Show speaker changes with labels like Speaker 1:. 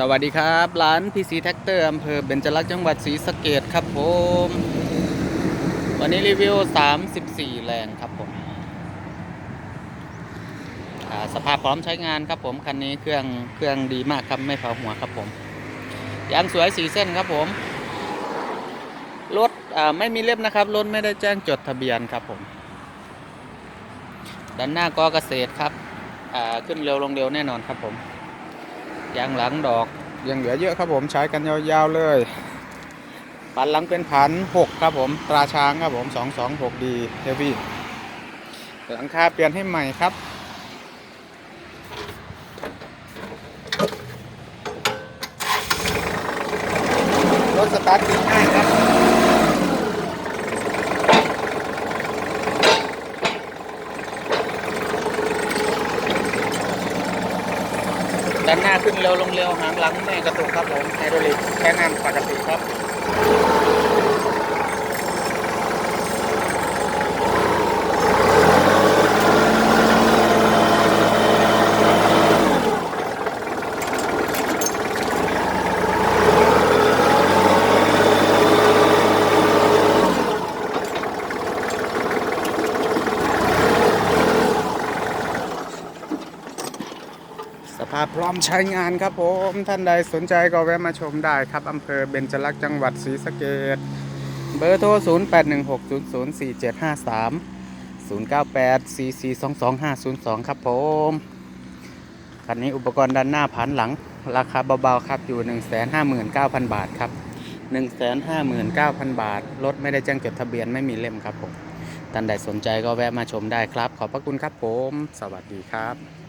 Speaker 1: สวัสดีครับ ร้านพีซีแท็กเตอร์อำเภอเบญจลักษณ์จังหวัดศรีสะเกดครับผม วันนี้รีวิว 34 แรงครับผมสภาพพร้อมใช้งานครับผม คันนี้เครื่องเครื่องดีมากครับ ไม่เผาหัวครับผมยางสวยสีเส้นครับผม รถไม่มีเล่มนะครับ รถไม่ได้แจ้งจดทะเบียนครับผม ด้านหน้ากอเกษตรครับขึ้นเร็วลงเร็วแน่นอนครับผม ยางหลังดอกยังเหลือเยอะครับผมใช้กันยาวๆเลยปันหลังเป็นพันหกครับผมตราช้างครับผมสองสองหกดีเทปีหลังคาเปลี่ยนให้ใหม่ครับรถสตาร์ทติดง่ายครับ ด้านหน้าขึ้นเร็วลงเร็วหางหลังไม่กระตุกครับผมไฮดรอลิกใช้งานปกติครับ สภาพพร้อมใช้งานครับผมท่านใดสนใจก็แวะมาชมได้ครับอำเภอเบญจลักษณ์จังหวัดศรีสะเกดเบอร์โทร 0816004753 0984422502 ครับผม คันนี้อุปกรณ์ด้านหน้าผันหลัง ราคาเบาๆครับอยู่ 159,000 บาทครับ 159,000 บาท รถไม่ได้แจ้งจดทะเบียนไม่มีเล่มครับผมท่านใดสนใจก็แวะมาชมได้ครับ ขอบพระคุณครับผม สวัสดีครับ